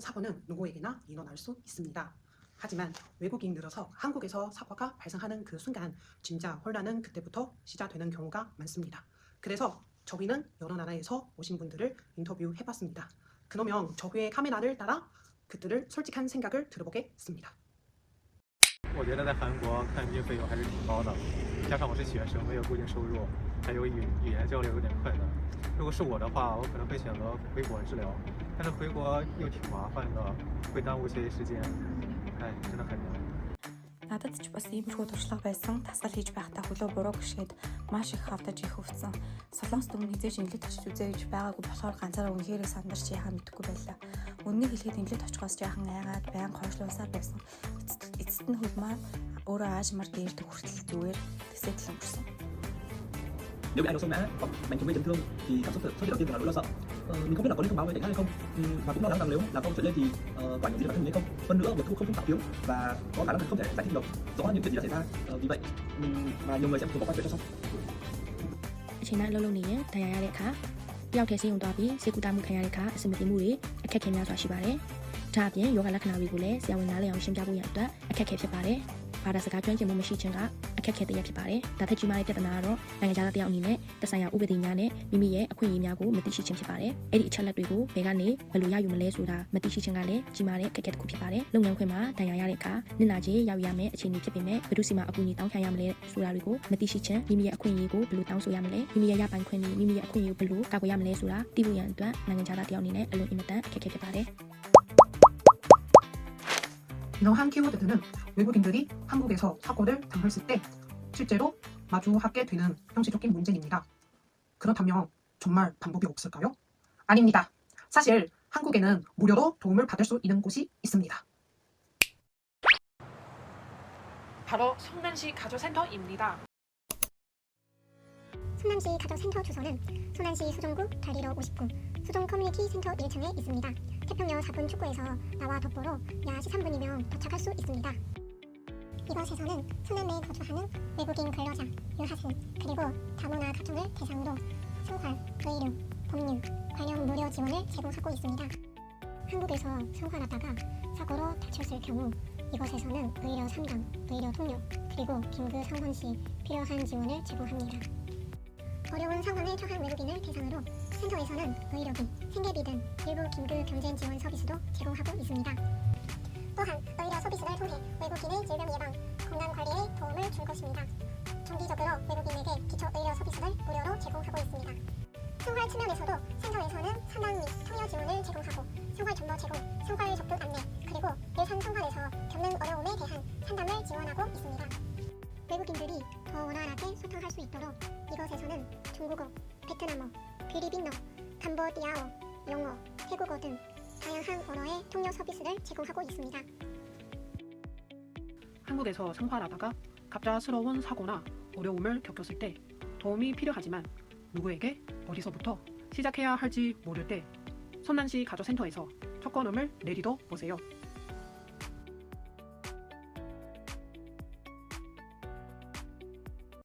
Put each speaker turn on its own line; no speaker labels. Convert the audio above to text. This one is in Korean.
사고는 누구에게나 일어날 수 있습니다. 하지만 외국인 늘어서 한국에서 사고가 발생하는 그 순간 진짜 혼란은 그때부터 시작되는 경우가 많습니다. 그래서 저희는 여러 나라에서 오신 분들을 인터뷰해봤습니다. 그러면 저희의 카메라를 따라 그들을 솔직한 생각을 들어보겠습니다.
我觉得在韩国看病费用还是挺高的，加上我是学生，没有固定收入，还有语语言交流有点困难。如果是我的话，我可能会选择回国治疗， 但是回国又挺麻烦的，会耽误些时间，哎，真的很难。
Надад ч бас иймэрхүү туршлага байсан. Тасал хийж байхдаа хөлөө буруу гიშгэд маш их хавтаж их өвцөн. Солонгос дүн хизээж эмнэлэг очиж үзээ гэж байгаагүй болохоор ганцаараа үнхээрээ сандарч яхаа мэдгүй байлаа. Үннийг хэлэхэд эмнэлэг очихоос жаахан айгаад байн хойшлуулсаар байсан. Эцэст нь хөл маань өөрөө аажмаар дээрдэг хүртэл зүгээр тэсэтлэн гүрсэн.
nếu bị ai đổ sông ngã hoặc mạnh trùng gây chấn thương thì cảm xúc thật trước tiên là nỗi lo sợ ờ, mình không biết là có nên thông báo với cảnh sát hay không ừ, và cũng lo lắng rằng nếu làm công chuyện lên thì uh, có ảnh hưởng gì đến bản thân mình hay không hơn nữa việc thu không thông báo phiếu và có khả năng không thể giải thích được rõ những chuyện gì đã xảy ra Ờ, vì vậy ừm, mà nhiều người sẽ thường bỏ qua chuyện cho xong
အချိန်တိုင်းအလုပ်လုပ်နေရင်ဒဏ်ရာရတဲ့အခါတယောက်တည်းစီးုံသွားပြီးစေကူတာမှုခံရတဲ့အခါအဆင်မပြေမှုတွေအခက်အခဲများစွာရှိပါတယ်။ဒါအပြင်ယောဂလက္ခဏာတွေကိုလည်းဆရာဝန်နားလည်အောင်ရှင်းပြဖို့ရန်အတွက်အခက်အခဲဖြစ်ပါတယ်။ဘာသာစကားကျွမ်းကျင်မှုမရှိခြင်းကအ ခက်အခဲတစ်ရပ်ဖြစ်ပါတယ်။ဒါထက်ကြီးမားတဲ့ပြဿနာကတော့နိုင်ငံခြားသားတစ်ယောက်အနေနဲ့သက်ဆိုင်ရာဥပဒေများနဲ့မိမိရဲ့အခွင့်အရေးများကိုမသိရှိခြင်းဖြစ်ပါတယ်။အဲ့ဒီအချက်လက်တွေကိုဘယ်ကနေဘယ်လိုရယူမလဲဆိုတာမသိရှိခြင်းကလည်းကြီးမားတဲ့အခက်အခဲတစ်ခုဖြစ်ပါတယ်။လုပ်ငန်းခွင်မှာဒဏ်ရာရတဲ့အခါနစ်နာကြေးရောက်ရမယ့်အခြေအနေဖြစ်ပေမဲ့ဘယ်သူစီမှာအကူအညီတောင်းခံရမလဲဆိုတာတွေကိုမသိရှိခြင်းမိမိရဲ့အခွင့်အရေးကိုဘယ်လိုတောင်းဆိုရမလဲမိမိရဲ့ရပိုင်ခွင့်တွေမိမိရဲ့အခွင့်အရေးကိုဘယ်လိုကာကွယ်ရမလဲဆိုတာသိဖို့ရန်အတွက်နိုင်ငံခြားသားတစ်ယောက်အနေနဲ့အလွန်အင်မတန်အခက်အခဲဖြစ်ပါတယ်။
이러한 키워드들은 외국인들이 한국에서 사고를 당했을 때 실제로 마주하게 되는 형식적인 문제입니다. 그렇다면 정말 방법이 없을까요? 아닙니다. 사실 한국에는 무료로 도움을 받을 수 있는 곳이 있습니다. 바로 성남시 가조센터입니다.
성남시 가족센터 주소는 성남시 수종구 별리로 59 수종 커뮤니티 센터 1층에 있습니다. 태평역 4분 출구에서 나와 덕보로 약 13분이면 도착할 수 있습니다. 이곳에서는 성남에 거주하는 외국인 근로자, 유학생, 그리고 다문화 가정을 대상으로 생활, 의료, 법률 관련 무료 지원을 제공하고 있습니다. 한국에서 생활하다가 사고로 다쳤을 경우 이곳에서는 의료 상담, 의료 통역, 그리고 긴급 상황 시 필요한 지원을 제공합니다. 어려운 상황에 처한 외국인을 대상으로 센터에서는 의료비, 생계비 등 일부 긴급 경제 지원 서비스도 제공하고 있습니다. 또한 외국인의 질병 예방, 건강 관리에 도움을 줄 것입니다. 정기적으로 외국인에게 기초 의료 서비스를 무료로 제공하고 있습니다. 생활 측면에서도 센터에서는 상담 및 통역 지원을 제공하고 생활 정보 제공, 생활 접근 안내, 그리고 일상 생활에서 겪는 어려움에 대한 상담을 지원하고 있습니다. 외국인들이 더 원활하게 소통할 수 있도록 이곳에서는 중국어, 베트남어, 필리핀어, 캄보디아어, 영어, 태국어 등 다양한 언어의 통역 서비스를 제공하고 있습니다.
한국에서 생활하다가 갑작스러운 사고나 어려움을 겪었을 때 도움이 필요하지만 누구에게 어디서부터 시작해야 할지 모를 때 선난시 가족센터에서 첫 걸음을 내디뎌 보세요.